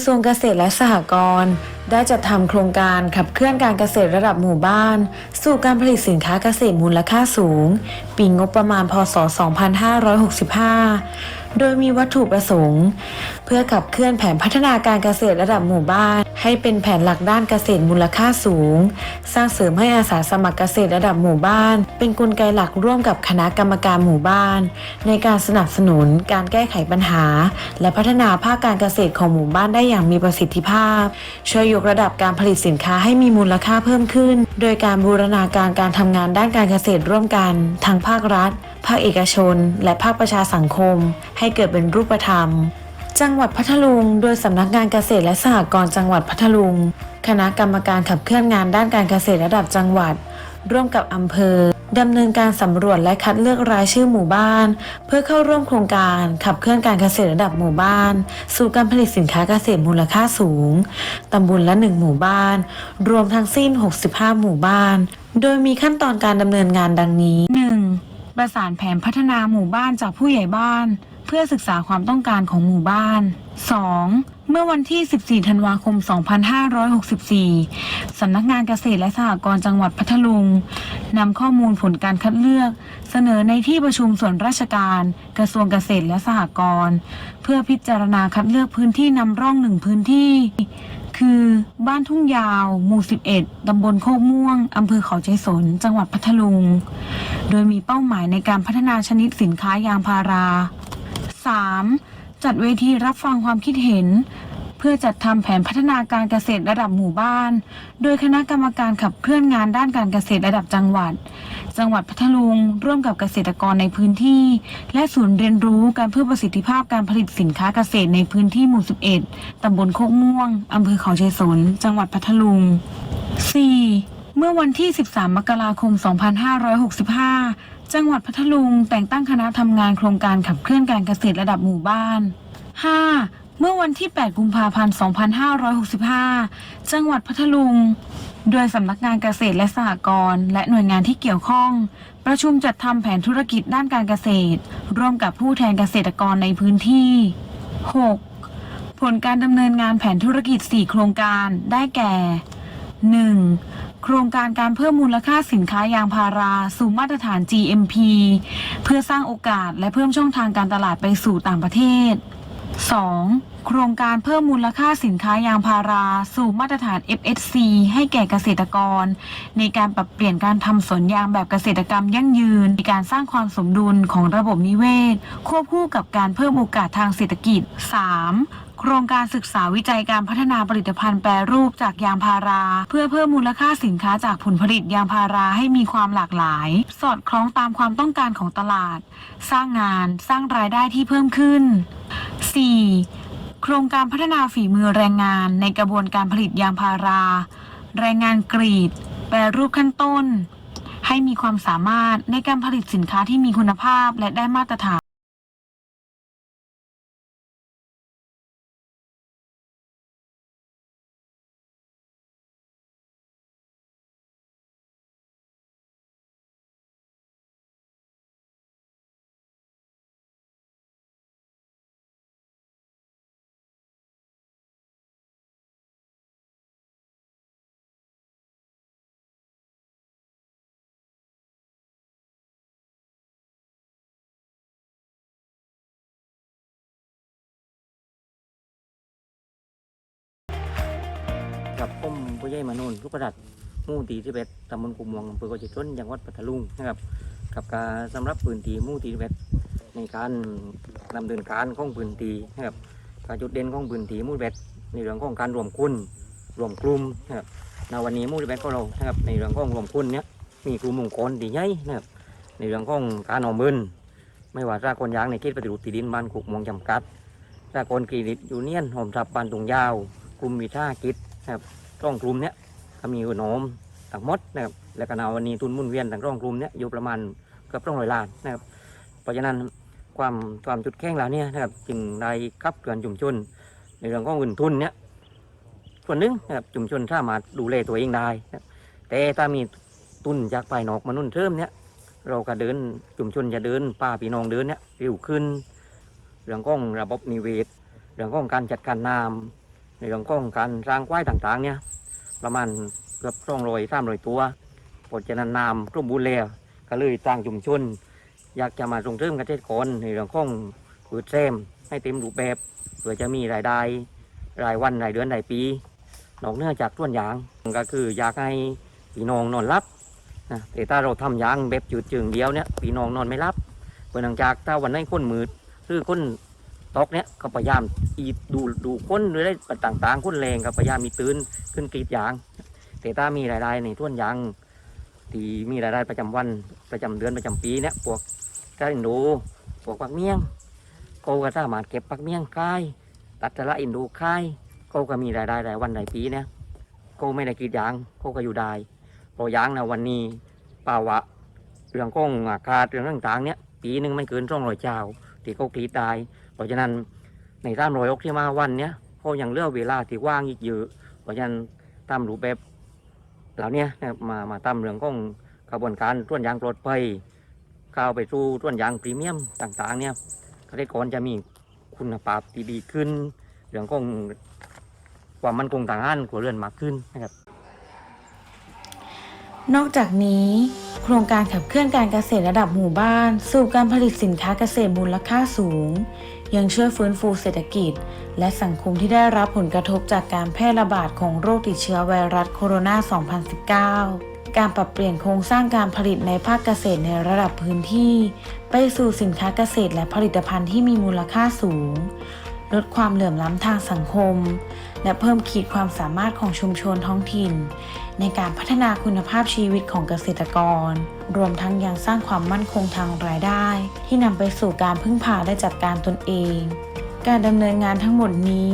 ระทรวงเกษตรและสหกรณ์ได้จัดทำโครงการขับเคลื่อนการเกษตรระดับหมู่บ้าน สู่การผลิตสินค้าเกษตรมูลค่าสูง ปีงบประมาณพศ 2565 โดยมีวัตถุประสงค์ เพื่อขับเคลื่อนแผนพัฒนาการเกษตรระดับหมู่บ้าน ให้เป็นแผนหลักด้านเกษตรมูลค่าสูง สร้างเสริมให้อาสาสมัครเกษตรระดับหมู่บ้าน เป็นกลไกหลักร่วมกับคณะกรรมการหมู่บ้าน ในการสนับสนุนการแก้ไขปัญหา และพัฒนาภาคการเกษตรของหมู่บ้านได้อย่างมีประสิทธิภาพ ช่วยยกระดับการผลิตสินค้าให้มีมูลค่าเพิ่มขึ้น โดยการบูรณาการการทำงานด้านการเกษตรร่วมกันทั้งภาครัฐ ภาคเอกชน และภาคประชาสังคม ให้เกิดเป็นรูปธรรม จังหวัดพัทลุง โดยสำนักงานเกษตรและสหกรณ์จังหวัดพัทลุง คณะกรรมการขับเคลื่อนงานด้านการเกษตรระดับจังหวัด ร่วมกับอำเภอดำเนินการสำรวจและคัดเลือกรายชื่อหมู่บ้าน เพื่อเข้าร่วมโครงการขับเคลื่อนการเกษตรระดับหมู่บ้าน สู่การผลิตสินค้าเกษตรมูลค่าสูงตำบลละหนึ่งหมู่บ้าน รวมทั้งสิ้น 65 หมู่บ้าน โดยมีขั้นตอนการดำเนินงานดังนี้ 1. ประสานแผนพัฒนาหมู่บ้านจากผู้ใหญ่บ้าน เพื่อศึกษาความต้องการของหมู่บ้าน 2. เมื่อวันที่ 14 ธันวาคม 2564 สำนักงานเกษตรและสหกรณ์จังหวัดพัทลุง นำข้อมูลผลการคัดเลือก เสนอในที่ประชุมส่วนราชการ กระทรวงเกษตรและสหกรณ์เพื่อพิจารณาคัดเลือกพื้นที่นำร่องหนึ่งพื้นที่ คือบ้านทุ่งยาว หมู่ 11 ตำบลโคกม่วง อำเภอเขาใจสน จังหวัดพัทลุง โดยมีเป้าหมายในการพัฒนาชนิดสินค้ายางพารา 3. จัดเวทีรับฟังความคิดเห็น เพื่อจัดทำแผนพัฒนาการเกษตรระดับหมู่บ้าน โดยคณะกรรมการขับเคลื่อนงานด้านการเกษตรระดับจังหวัด จังหวัดพัทลุง ร่วมกับเกษตรกรในพื้นที่ และศูนย์เรียนรู้การเพิ่มประสิทธิภาพการผลิตสินค้าเกษตรในพื้นที่หมู่ 11ตำบลโคกม่วงอำเภอเขาชัยสน จังหวัดพัทลุง 4. เมื่อวันที่ 13 มกราคม 2565 จังหวัดพัทลุงแต่งตั้งคณะทำงานโครงการขับเคลื่อนการเกษตรระดับหมู่บ้าน 5. เมื่อวันที่ 8 กุมภาพันธ์ 2565 จังหวัดพัทลุง โดยสำนักงานเกษตรและสหกรณ์และหน่วยงานที่เกี่ยวข้อง ประชุมจัดทำแผนธุรกิจด้านการเกษตร ร่วมกับผู้แทนเกษตรกรในพื้นที่ 6. ผลการดำเนินงานแผนธุรกิจ 4 โครงการได้แก่ 1. โครงการการเพิ่มมูลค่าสินค้ายางพาราสู่มาตรฐาน GMP เพื่อสร้างโอกาสและเพิ่มช่องทางการตลาดไปสู่ต่างประเทศ 2. โครงการเพิ่มมูลค่าสินค้ายางพาราสู่มาตรฐาน FSC ให้แก่เกษตรกร ในการปรับเปลี่ยนการทำสวนยางแบบเกษตรกรรมยั่งยืนในการสร้างความสมดุลของระบบนิเวศ ควบคู่กับการเพิ่มโอกาสทางเศรษฐกิจ 3. โครงการศึกษาวิจัยการพัฒนาผลิตภัณฑ์แปรรูปจากยางพารา เพื่อเพิ่มมูลค่าสินค้าจากผลผลิตยางพาราให้มีความหลากหลาย สอดคล้องตามความต้องการของตลาด สร้างงานสร้างรายได้ที่เพิ่มขึ้น 4. โครงการพัฒนาฝีมือแรงงานในกระบวนการผลิตยางพารา แรงงานกรีด แปรรูปขั้นต้น ให้มีความสามารถในการผลิตสินค้าที่มีคุณภาพและได้มาตรฐาน กับผมผู้ใหญ่มานนท์ลูกประดัดหมู่ตีที่เบ็ดตำบลกุมวงอำเภอกจิตนจังหวัดพัทลุงนะครับ กับการสำหรับปืนตีหมู่ตีที่เบ็ดในการดำเนินการของปืนตีนะครับการจุดเด่นของปืนตีหมู่ที่เบ็ดในเรื่องของการรวมคุณรวมกลุ่มนะครับในวันนี้หมู่ที่เบ็ดของเรานะครับในเรื่องของรวมคุณเนี้ยมีกลุ่มองค์กรดีใหญ่นะครับในเรื่องของการเอาเงินไม่ว่าสากลยางในเขตปฏิรูปที่ดินบ้านขุกมวงจำกัดสากลกรีดิตยูเนียนหอมทับบ้านตุงยาวกลุ่มวิชากิจ นะครับร่องกลุ่มเนี้ยก็มีหัวนมต่างมดนะครับแล้วก็นาวันนี้ทุนมุ่นเวียนต่างร่องกลุ่มเนี้ยอยู่ประมาณเกือบต้องร้อยล้านนะครับเพราะฉะนั้นความความจุดแข็งเหล่านี้นะครับจึงได้ขับเกินชุมชน ในเรื่องของเงินทุนเนี้ยส่วนหนึ่งนะครับชุมชนสามารถดูแลตัวเองได้นะแต่ถ้ามีทุนจากภายนอกมานุ่นเทิมเนี้ยเราก็เดินชุมชนจะเดินป่าพี่น้องเดินเนี้ยเร็วขึ้น เรื่องของระบบนิเวศ เรื่องของการจัดการน้ำ ในเรื่องของการสร้างควายต่างๆเนี่ยประมาณเกือบสองร้อยสามร้อยตัวเพรานั้นน้ำร่มบูรณ์แล้วก็เลยสร้างชุมชน อยากจะมาส่งเสริมเกษตรกรในเรื่องของพืชแซมให้เต็มรูปแบบเพื่อจะมีรายได้ รายวันรายเดือนรายปีนอกเหนือจากต้นยางก็คืออยากให้พี่น้องนอนหลับนะแต่ถ้าเราทำยางแบบจุดจึงเดียวเนี่ยพี่น้องนอนไม่หลับเพราะหลังจากถ้าวันไหนคนมืดหรือคน ตกเนี่ยก็พยายามอีดูดูคนหรือได้ต่างๆคนแรงก็พยายามมีตื่นขึ้นกรีดยาง แต่ถ้ามีรายได้ในต้นยางที่มีรายได้ประจำวันประจำเดือนประจำปีเนี่ยพวกกระอินโดพวกปักเมี่ยงเขาก็สามารถเก็บปักเมี่ยงขายตัดสละอินโดขายเขาก็มีรายได้รายวันรายปีเนี่ยเขาไม่ได้กรีดยางเขาก็อยู่ได้เพอยางนะวันนี้ป่าวะเรื่องของอากาศเรื่องต่างๆเนี่ยปีหนึ่งไม่เกินสองรอยเจ้าที่เขากรีดได้ ราะฉะนั้นในสามรอยอกที่มาวันเนี้ยเขายังเลือกเวลาที่ว่างอีกเยอะเพราะฉะนั้นตามรูปแบบเหล่าเนี้ยนะมามาตามเรื่องของกระบวนการต้วนยางปลอดภัยเข้าวไปสู่ต้วนยางพรีเมียมต่างๆ เนี่ยเกษตรกรจะมีคุณภาพที่ดีขึ้น เรื่องของความมั่นคงทางอาหารครัวเรือนมากขึ้นนะครับ นอกจากนี้ โครงการขับเคลื่อนการเกษตรระดับหมู่บ้าน สู่การผลิตสินค้าเกษตรมูลค่าสูง ยังช่วยฟื้นฟูเศรษฐกิจ และสังคมที่ได้รับผลกระทบจากการแพร่ระบาดของโรคติดเชื้อไวรัสโคโรนา 2019 การปรับเปลี่ยนโครงสร้างการผลิตในภาคเกษตรในระดับพื้นที่ ไปสู่สินค้าเกษตรและผลิตภัณฑ์ที่มีมูลค่าสูง ลดความเหลื่อมล้ำทางสังคม และเพิ่มขีดความสามารถของชุมชนท้องถิ่น ในการพัฒนาคุณภาพชีวิตของเกษตรกร รวมทั้งยังสร้างความมั่นคงทางรายได้ ที่นำไปสู่การพึ่งพาและจัดการตนเอง การดำเนินงานทั้งหมดนี้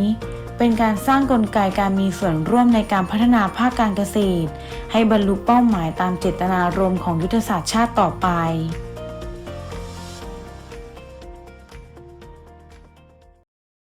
เป็นการสร้างกลไกการมีส่วนร่วมในการพัฒนาภาคการเกษตร ให้บรรลุเป้าหมายตามเจตนารมณ์ของยุทธศาสตร์ชาติต่อไป